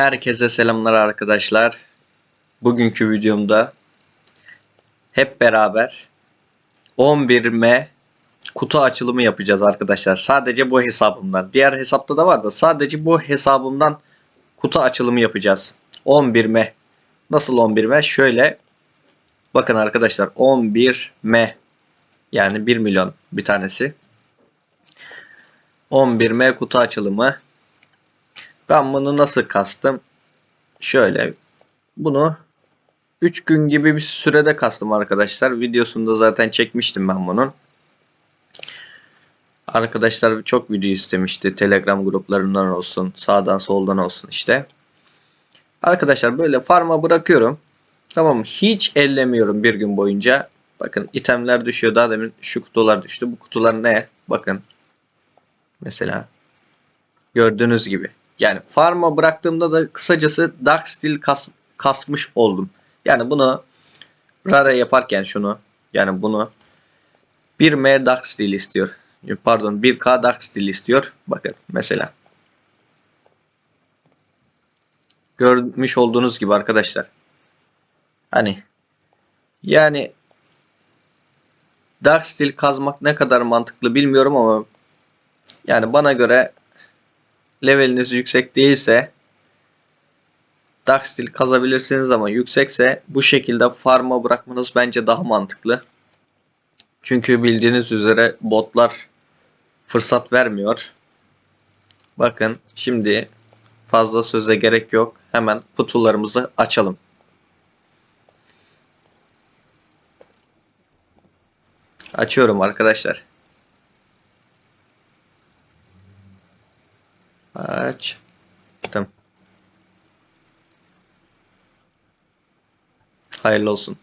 Herkese selamlar arkadaşlar. Bugünkü videomda hep beraber 11M kutu açılımı yapacağız arkadaşlar. Sadece bu hesabımdan. Diğer hesapta da var da sadece bu hesabımdan kutu açılımı yapacağız. 11M. Nasıl 11M? Şöyle bakın arkadaşlar 11M yani 1 milyon bir tanesi. 11M kutu açılımı. Ben bunu nasıl kastım? Şöyle bunu 3 gün gibi bir sürede kastım arkadaşlar. Videosunda zaten çekmiştim ben bunun. Arkadaşlar çok video istemişti. Telegram gruplarından olsun, sağdan soldan olsun işte. Arkadaşlar böyle farma bırakıyorum. Tamam? Hiç ellemiyorum bir gün boyunca. Bakın itemler düşüyor. Daha demin şu kutular düştü. Bu kutular ne? Bakın. Mesela. Gördüğünüz gibi. Yani farma bıraktığımda da kısacası Dark Steel kas, kasmış oldum. Yani bunu Rare yaparken şunu yani bunu 1M Dark Steel istiyor. Pardon 1K Dark Steel istiyor. Bakın mesela. Görmüş olduğunuz gibi arkadaşlar. Hani yani Dark Steel kazmak ne kadar mantıklı bilmiyorum ama yani bana göre leveliniz yüksek değilse Dark Steel kazabilirsiniz ama yüksekse bu şekilde farma bırakmanız bence daha mantıklı. Çünkü bildiğiniz üzere botlar fırsat vermiyor. Bakın şimdi fazla söze gerek yok. Hemen kutularımızı açalım. Açıyorum arkadaşlar. Açtım. Hayırlı olsun.